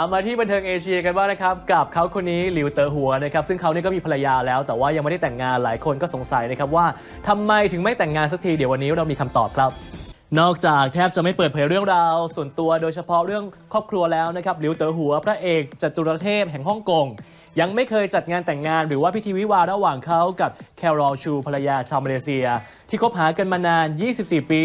เอามาที่บันเทิงเอเชียกันบ้างนะครับกับเขาคนนี้หลิวเต๋อหัวนะครับซึ่งเขาเนี่ยก็มีภรรยาแล้ว แต่ว่ายังไม่ได้แต่งงานหลายคนก็สงสัยนะครับว่าทำไมถึงไม่แต่งงานสักทีเดี๋ยววันนี้เรามีคำตอบครับนอกจากแทบจะไม่เปิดเผยเรื่องราว ส่วนตัวโดยเฉพาะเรื่องครอบครัวแล้วนะครับหลิวเต๋อหัวพระเอกจตุรเทพแห่งฮ่องกง ยังไม่เคยจัดงานแต่งงานหรือว่าพิธีวิวาระหว่างเขากับแคโรลชูภรรยาชาวมาเลเซีย ที่คบหากันมานาน 24 ปี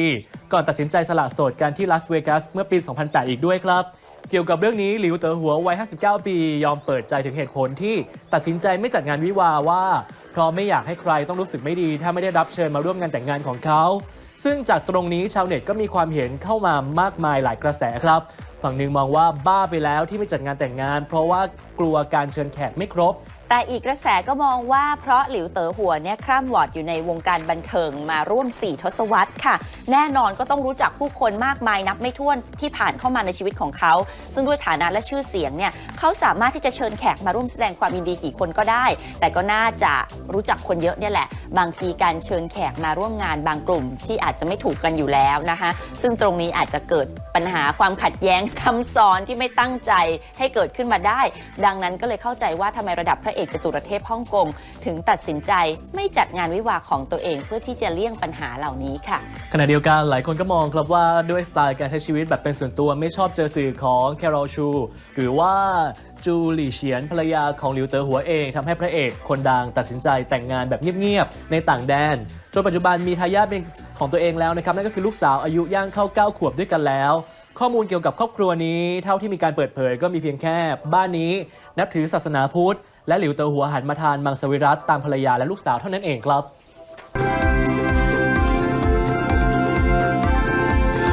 ก่อนตัดสินใจสละโสดกันที่ลาสเวกัสเมื่อปี 2008 อีกด้วยครับ เกี่ยวกับเรื่องนี้หลิวเต๋อหัววัย 59 ปี ยอมเปิดใจถึงเหตุผลที่ตัดสินใจไม่จัดงานวิวาว่า เพราะไม่อยากให้ใครต้องรู้สึกไม่ดี ถ้าไม่ได้รับเชิญมาร่วมงานแต่งงานของเขา ซึ่งจากตรงนี้ชาวเน็ตก็มีความเห็นเข้ามามากมายหลายกระแสครับ ฝั่งหนึ่งมองว่าบ้าไปแล้วที่ไม่จัดงานแต่งงาน เพราะว่ากลัวการเชิญแขกไม่ครบ แต่อีกกระแสก็มองว่าเพราะหลิวเต๋อหัวเนี่ยคร่ำวอดอยู่ในวงการบันเทิงมาร่วม 4 ทศวรรษค่ะ แน่นอนก็ต้องรู้จักผู้คนมากมายนับไม่ถ้วนที่ผ่านเข้ามาในชีวิตของเขา ซึ่งด้วยฐานะและชื่อเสียงเนี่ยเขาสามารถที่จะเชิญแขกมาร่วมแสดงความยินดีกี่คนก็ได้ แต่ก็น่าจะรู้จักคนเยอะเนี่ยแหละ บางทีการเชิญแขกมาร่วมงานบางกลุ่มที่อาจจะไม่ถูกกันอยู่แล้วนะคะ ซึ่งตรงนี้อาจจะเกิดปัญหาความขัดแย้งซ้ำซ้อนที่ไม่ตั้งใจให้เกิดขึ้นมาได้ ดังนั้นก็เลยเข้าใจว่าทำไมระดับพระเอกจตุรเทพฮ่องกงถึงตัดสินใจไม่จัดงานวิวาของตัวเองเพื่อที่จะเลี่ยงปัญหาเหล่านี้ค่ะ ขณะเดียวกันหลายคนก็มองครับว่าด้วยสไตล์การใช้ชีวิตแบบเป็นส่วนตัวไม่ชอบเจอสื่อของแคโรลชู หรือว่าจูหลี่เฉียนภรรยาของหลิวเต๋อหัวเองทำให้พระเอกคนดังตัดสินใจแต่งงานแบบเงียบๆในต่างแดนจนปัจจุบันมีทายาทเป็นของตัวเองแล้วนะครับนั่นก็คือลูกสาวอายุย่างเข้า 9 ขวบด้วยกันแล้ว ข้อมูลเกี่ยวกับครอบครัวนี้ เท่าที่มีการเปิดเผยก็มีเพียงแค่บ้านนี้ นับถือศาสนาพุทธ และหลิวเตอหัวหันมาทานมังสวิรัตตามภรรยาและลูกสาวเท่านั้นเองครับ